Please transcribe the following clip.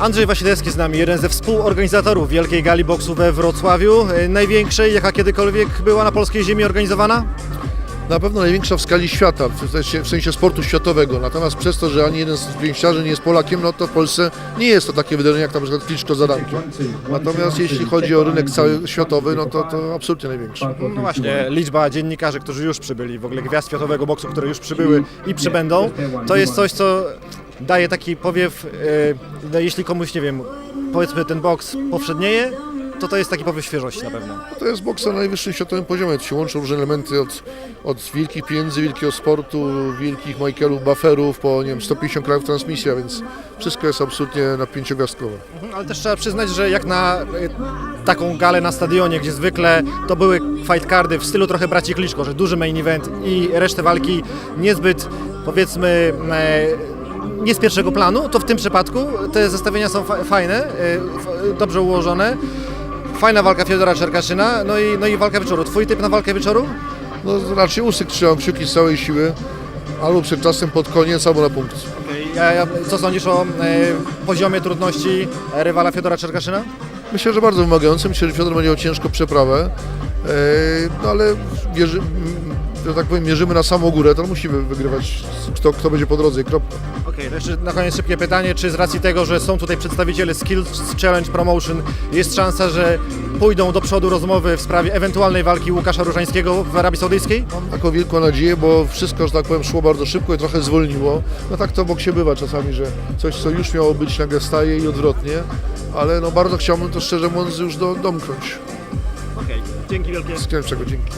Andrzej Wasilewski z nami, jeden ze współorganizatorów Wielkiej Gali Boksu we Wrocławiu. E, Największej, jaka kiedykolwiek była na polskiej ziemi organizowana? Na pewno największa w skali świata, w sensie, sportu światowego. Natomiast przez to, że ani jeden z pięściarzy nie jest Polakiem, no to w Polsce nie jest to takie wydarzenie jak na przykład Kliczko za. Natomiast jeśli chodzi o rynek cały światowy, no to, to absolutnie największy. No właśnie, liczba dziennikarzy, którzy już przybyli, w ogóle gwiazd światowego boksu, które już przybyły i przybędą, to jest coś, co daje taki powiew, e, no jeśli komuś, nie wiem, powiedzmy ten boks powszednieje, to to jest taki powiew świeżości na pewno. To jest boks na najwyższym światowym poziomie. Tu się łączą różne elementy od, od wielkich pieniędzy, wielkiego sportu, wielkich Michaelów, bufferów, po nie wiem, 150 krajów transmisja, więc wszystko jest absolutnie napięciogwiazdkowe. Mhm, Ale też trzeba przyznać, że jak na e, taką galę na stadionie, gdzie zwykle to były fight cardy w stylu trochę braci Kliczko, że duży main event i resztę walki niezbyt, powiedzmy, e, nie z pierwszego planu, to w tym przypadku te zestawienia są fa- fajne, f- dobrze ułożone. Fajna walka Fiodora Czerkaszyna, no i, no i walka wieczoru. Twój typ na walkę wieczoru? No raczej usyk trzymam kciuki z całej siły, albo przed czasem pod koniec, albo na punkt. Ja, co sądzisz o e, poziomie trudności rywala Fiodora Czerkaszyna? Myślę, że bardzo wymagający. Myślę, że Fiodor będzie miał ciężką przeprawę. E, No ale wierzy, że tak powiem, mierzymy na samą górę, to musimy wygrywać kto, kto będzie po drodze kropka. Okej, to jeszcze na koniec szybkie pytanie, czy z racji tego, że są tutaj przedstawiciele Skills Challenge Promotion, jest szansa, że pójdą do przodu rozmowy w sprawie ewentualnej walki Łukasza Różańskiego w Arabii Saudyjskiej? Mam taką wielką nadzieję, bo wszystko, że tak powiem, szło bardzo szybko i trochę zwolniło. No tak to w boksie bywa czasami, że coś, co już miało być, nagle staje i odwrotnie. Ale no bardzo chciałbym to szczerze mówiąc już do, domknąć. Okej, dzięki wielkie. Z czego dzięki.